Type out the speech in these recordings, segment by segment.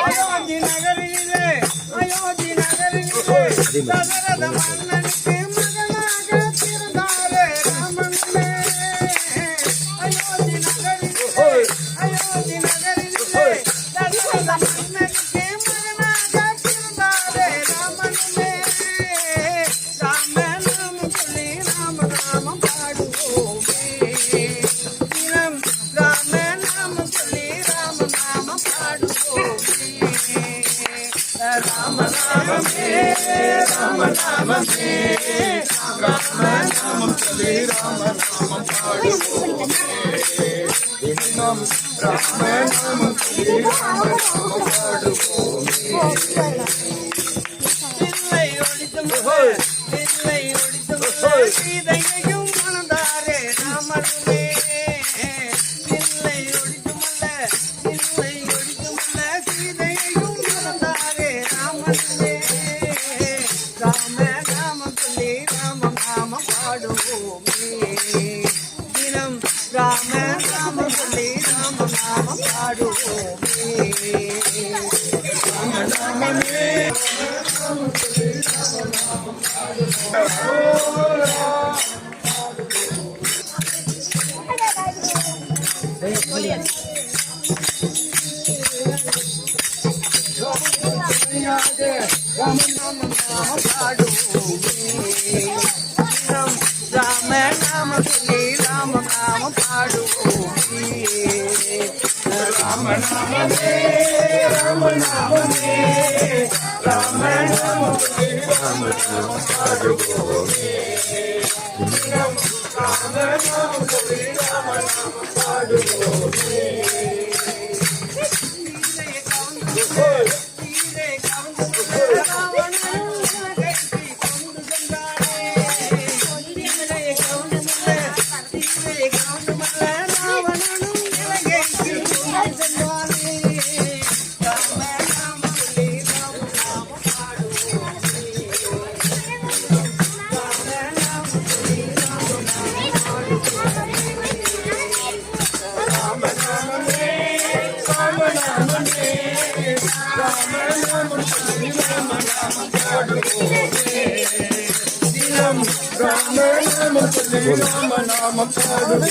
அயோத்தி நகரிலே அயோத்தி நகரிலே தசரத மன்னனுக்கு நாமம் பாடுவோமே தினம் ராம நாமம் சொல்லி ராம நாமம் பாடுவோமே தில்லை ஒழித்து முக தில்லை ஒழித்து முக சீதையையும் రామ రామ హరే రామ రామ పాడు రామ రామమే రామ రామ రామ పాడు రామ రామ హరే రామ ಮಾಡುವೇ ರಾಮನಾಮೇ ರಾಮನಾಮೇ ರಾಮನಾಮೇ ರಾಮ ಮಾಡುವೇ ರಾಮನಾಮೇ ರಾಮನಾಮೇ தினம் ராம நாமம் சொல்லி ராம நாமம் பாடுவோமே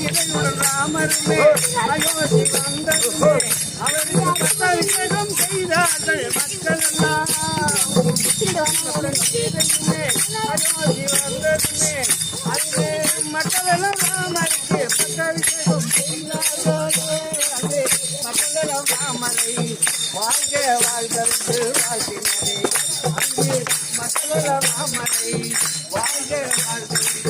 பாடுவோமே இறைவன் ராமருமே அயோத்தி வந்தருமே அவருக்கு பட்டாபிஷேகம் செய்தார்கள் மக்கள் எல்லாம் சீதையுமே அயோத்தி வந்ததுமே அதிலே மக்கள் எல்லாம் ராமருக்கு பட்டாபிஷேகம் செய்தார்களே அதே மக்கள் எல்லாம் ராமரை வாழ்க வாழ்கிறது வாழ்த்தினரே அங்கு மக்கள் எல்லாம் ராமரை வாழ்க வாழ்கிறது